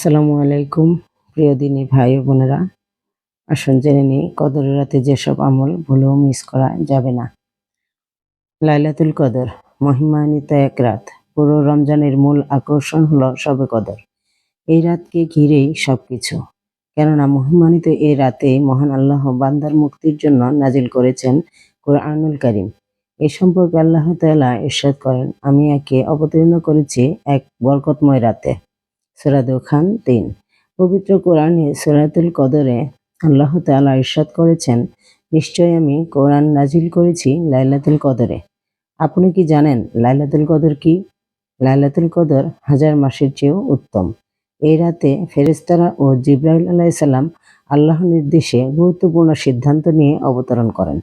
আসসালামু আলাইকুম, প্রিয় দিনী ভাই বোনেরা। আসুন জেনে নিই, কদরের রাতে যেসব আমল ভুলেও মিস করা যাবে না। লাইলাতুল কদর, মহিমান্বিত এক রাত। পুরো রমজানের মূল আকর্ষণ হলো সবে কদর। এই রাতকে ঘিরেই সবকিছু। কেননা মহিমানিত এই রাতে মহান আল্লাহ বান্দার মুক্তির জন্য নাজিল করেছেন কোরআনুল কারিম। এ সম্পর্কে আল্লাহ তাআলা ইরশাদ করেন, আমি একে অবতীর্ণ করেছি এক বরকতময় রাতে। সুরাদুল খান তিন। পবিত্র কোরআনে সুরাতুল কদরে আল্লাহ তাআলা ইরশাদ করেছেন নিশ্চয় আমি কোরআন নাজিল করেছি লাইলাতুল কদরে। আপনি কি জানেন লাইলাতুল কদর কি? লাইলাতুল কদর হাজার মাসের চেয়েও উত্তম। এই রাতে ফেরেস্তারা ও জিব্রাইল আলাইসাল্লাম আল্লাহ নির্দেশে গুরুত্বপূর্ণ সিদ্ধান্ত নিয়ে অবতরণ করেন।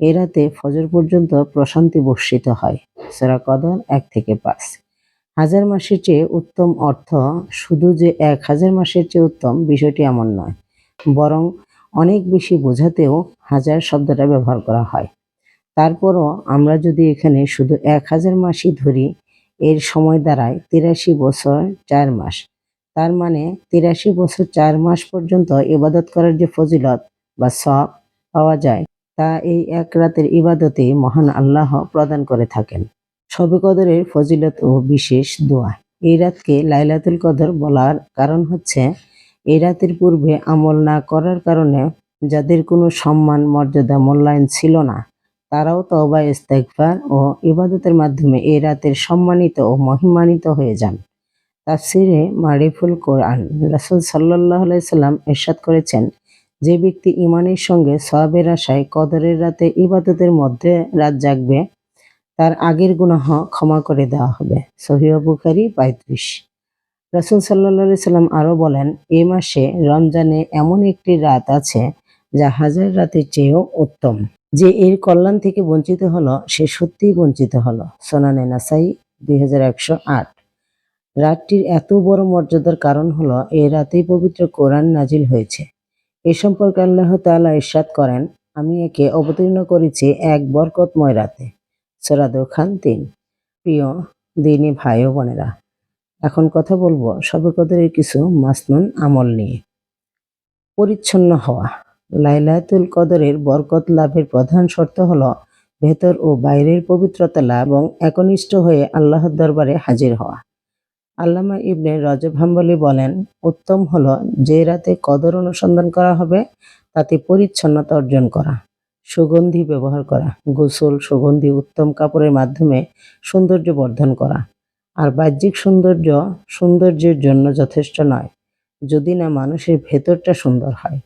এ রাতে ফজর পর্যন্ত প্রশান্তি বর্ষিত হয়। সেরা কদর এক থেকে পাঁচ। হাজার মাসের চেয়ে উত্তম অর্থ শুধু যে এক হাজার মাসের চেয়ে উত্তম বিষয়টি এমন নয়, বরং অনেক বেশি বোঝাতেও হাজার শব্দটা ব্যবহার করা হয়। তারপরও আমরা যদি এখানে শুধু এক হাজার মাসই ধরি, এর সময় দাঁড়ায় তিরাশি বছর চার মাস। তার মানে তিরাশি বছর চার মাস পর্যন্ত ইবাদত করার যে ফজিলত বা সব পাওয়া যায়, তা এই এক রাতের ইবাদতে মহান আল্লাহ প্রদান করে থাকেন। শবে কদরের ফজিলত ও বিশেষ দোয়া। এই রাতকে লাইলাতুল কদর বলার কারণ হচ্ছে এই রাতের পূর্বে আমল না করার কারণে যাদের কোনো সম্মান, মর্যাদা, মূল্যায়ন ছিল না, তারাও তওবা, ইস্তেগফার ও ইবাদতের মাধ্যমে এই রাতের সম্মানিত ও মহিমানিত হয়ে যান। তাফসিরে মারিফুল কোরআন রাসূল আলাইহি সাল্লাম ইরশাদ করেছেন, যে ব্যক্তি ইমানের সঙ্গে সওয়াবের আশায় কদরের রাতে ইবাদতের মধ্যে রাত জাগবে তার আগের গুনাহ ক্ষমা করে দেওয়া হবে। সহিহ বুখারি পঁয়ত্রিশ। রাসুল সাল্লা সাল্লাম আরও বলেন, এ মাসে রমজানে এমন একটি রাত আছে যা হাজার রাতের চেয়েও উত্তম। যে এর কল্যাণ থেকে বঞ্চিত হলো, সে সত্যিই বঞ্চিত হলো। সোনানে নাসাই দুই হাজার একশো আট। রাতটির এত বড় মর্যাদার কারণ হলো এই রাতেই পবিত্র কোরআন নাজিল হয়েছে। এ সম্পর্কে আল্লাহ তাআলা ইরশাদ করেন, আমি একে অবতীর্ণ করেছি এক বরকতময় রাতে। সোরাদু খান তিন। প্রিয় দিনী ভাই ও বোনেরা, এখন কথা বলব সবে কদরের কিছু মাসনুন আমল নিয়ে। পরিচ্ছন্ন হওয়া। লাইলাতুল কদরের বরকত লাভের প্রধান শর্ত হলো ভেতর ও বাইরের পবিত্রতা লাভ এবং একনিষ্ঠ হয়ে আল্লাহর দরবারে হাজির হওয়া। আল্লামা ইবনে রজব হাম্বলি বলেন, উত্তম হলো যে রাতে কদর অনুসন্ধান করা হবে, তাতে পরিচ্ছন্নতা অর্জন করা। সুগন্ধি ব্যবহার করা, গোসল, সুগন্ধি, উত্তম কাপড়ের মাধ্যমে সৌন্দর্য বর্ধন করা। আর বাহ্যিক সৌন্দর্য সৌন্দর্যের জন্য যথেষ্ট নয়। যদি না মানুষের ভেতরটা সুন্দর হয়।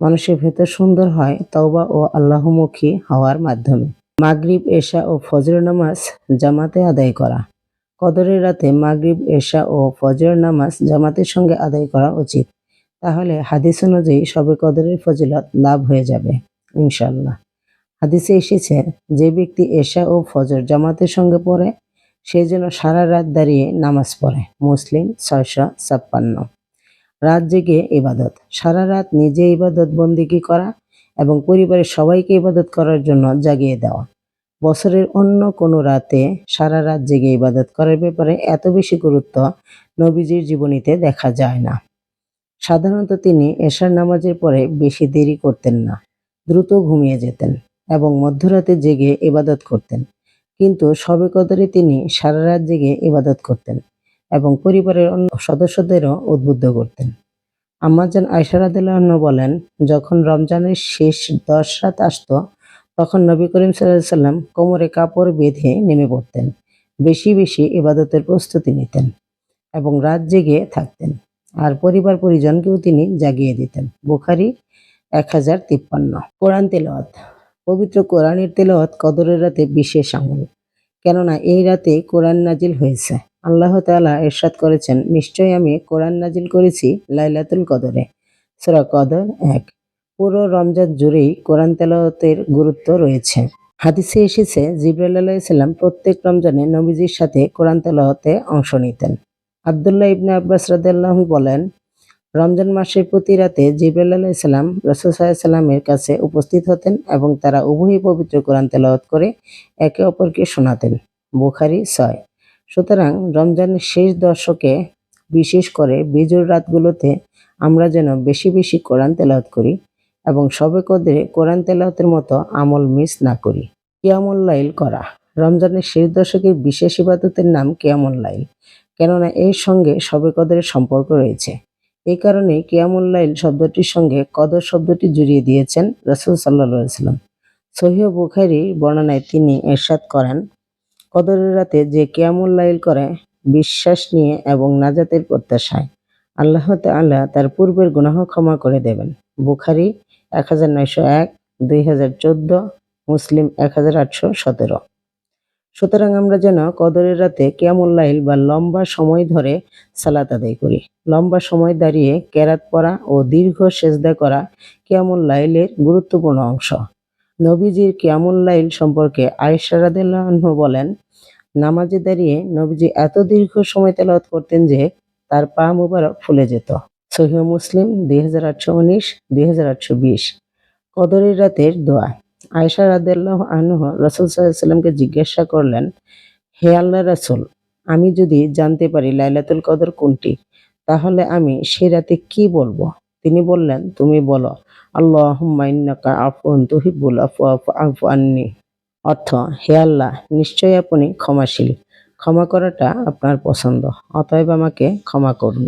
মানুষের ভেতর সুন্দর হয় তওবা ও আল্লাহমুখী হওয়ার মাধ্যমে। মাগরিব, এশা ও ফজর নামাজ জামাতে আদায় করা। কদরের রাতে মাগরিব, এশা ও ফজর নামাজ জামাতের সঙ্গে আদায় করা উচিত। তাহলে হাদিস অনুযায়ী সবে কদরের ফজিলত লাভ হয়ে যাবে। ইনশাল্লাহ হাদিসে এসেছে, যে ব্যক্তি এশা ও ফজর জামাতের সঙ্গে পড়ে, সে যেন সারা রাত দাঁড়িয়ে নামাজ পড়ে। মুসলিম ছয়শো ছাপ্পান্ন। রাত জেগে ইবাদত। সারা রাত নিজে ইবাদত বন্দিগি করা এবং পরিবারের সবাইকে ইবাদত করার জন্য জাগিয়ে দেওয়া। বছরের অন্য কোনো রাতে সারা রাত জেগে ইবাদত করার ব্যাপারে এত বেশি গুরুত্ব নবীজির জীবনীতে দেখা যায় না। সাধারণত তিনি এশার নামাজের পরে বেশি দেরি করতেন না। দ্রুত ঘুমিয়ে যেতেন এবং মধ্যরাতে জেগে ইবাদত করতেন। কিন্তু সবে কদরে তিনি সারা রাত জেগে ইবাদত করতেন এবং পরিবারের অন্য সদস্যদেরও উদ্বুদ্ধ করতেন। আম্মাজান আয়সারাদুল্লাহ বলেন, যখন রমজানের শেষ দশ রাত আসত, তখন নবী করিম সাল্লাহ সাল্লাম কোমরে কাপড় বেঁধে নেমে পড়তেন। বেশি বেশি ইবাদতের প্রস্তুতি নিতেন এবং রাত জেগে থাকতেন। আর পরিবার পরিজনকেও তিনি জাগিয়ে দিতেন। বুখারি এক হাজার তিপ্পান্ন। কোরআন তেলাওয়াত। পবিত্র কোরআনের তেলাওয়াত কদরের রাতে বিশেষ আমল। কেননা এই রাতে কোরআন নাজিল হয়েছে। আল্লাহ তাআলা এরশাদ করেছেন, নিশ্চয়ই আমি কোরআন নাজিল করেছি লাইলাতুল কদরে। সূরা কদর এক। পুরো রমজান জুড়েই কোরআন তেলাওয়াতের গুরুত্ব রয়েছে। হাদিসে এসেছে আলাইহিস প্রত্যেক রমজানে নবীজির সাথে কোরআন তেলাওয়াতে অংশ নিতেন। আবদুল্লাহ ইবনে আব্বাস রাদিয়াল্লাহু বলেন রমজান মাসের প্রতি রাতে জিব্রাইল আলাইহিসসালাম রাসূল সাল্লাল্লাহু কাছে উপস্থিত হতেন এবং তারা উভয়ই পবিত্র কোরআন তেলাওয়াত করে একে অপরকে শোনাতেন। বুখারী ছয়। সুতরাং রমজানের শেষ দশকে বিশেষ করে বিজোর রাতগুলোতে আমরা যেন বেশি বেশি কোরআন তেলাওয়াত করি এবং সবে কদরে কোরআন তেলাওয়াতের মতো আমল মিস না করি। কিয়ামুল লাইল করা। রমজানের শেষ দশকের বিশেষ ইবাদতের নাম কিয়ামুল লাইল। কেননা এর সঙ্গে সবে কদরের সম্পর্ক রয়েছে। এই কারণে কিয়ামুল লাইল শব্দটির সঙ্গে কদর শব্দটি জুড়িয়ে দিয়েছেন রসুল সাল্লা সাল্লাম সহিহ বুখারির বর্ণনায় তিনি এরশাদ করেন, কদরের রাতে যে কিয়ামুল লাইল করে বিশ্বাস নিয়ে এবং নাজাতের প্রত্যাশায়। আল্লাহ তাআলা তার পূর্বের গুনাহ ক্ষমা করে দেবেন। বুখারি এক হাজার নয়শো এক, দুই হাজার চোদ্দ, মুসলিম এক হাজার আটশো সতেরো। সুতরাং আমরা যেন কদরের রাতে কিয়ামুল লাইল বা লম্বা সময় ধরে সালাত আদায় করি। লম্বা সময় দাঁড়িয়ে কেরাত পড়া ও দীর্ঘ সেজদা করা কিয়ামুল লাইলের গুরুত্বপূর্ণ অংশ। নবীজির কিয়ামুল লাইল সম্পর্কে আয়েশা বলেন, নামাজে দাঁড়িয়ে নবীজি এত দীর্ঘ সময় তেলাওয়াত করতেন যে তার পা মুবারক ফুলে যেত। সহিহ মুসলিম দুই হাজার আটশো উনিশ, দুই হাজার আটশো বিশ। কদরের রাতের দোয়া। আয়েশা রাদিয়াল্লাহু আনহু রাসূল সাল্লামকে জিজ্ঞাসা করলেন, হে আল্লাহ রাসূল, আমি যদি জানতে পারি লাইলাতুল কদর কোনটি, তাহলে আমি সে রাতে কি বলব? তিনি বললেন, তুমি বলো, আল্লাহুম্মা ইন্নাকা আফুন তুহিব্বুল আফওয়া ফাআফু আন্নি। অর্থ, হে আল্লাহ, নিশ্চয়ই আপনি ক্ষমাশীল, ক্ষমা করাটা আপনার পছন্দ, অতএব আমাকে ক্ষমা করুন।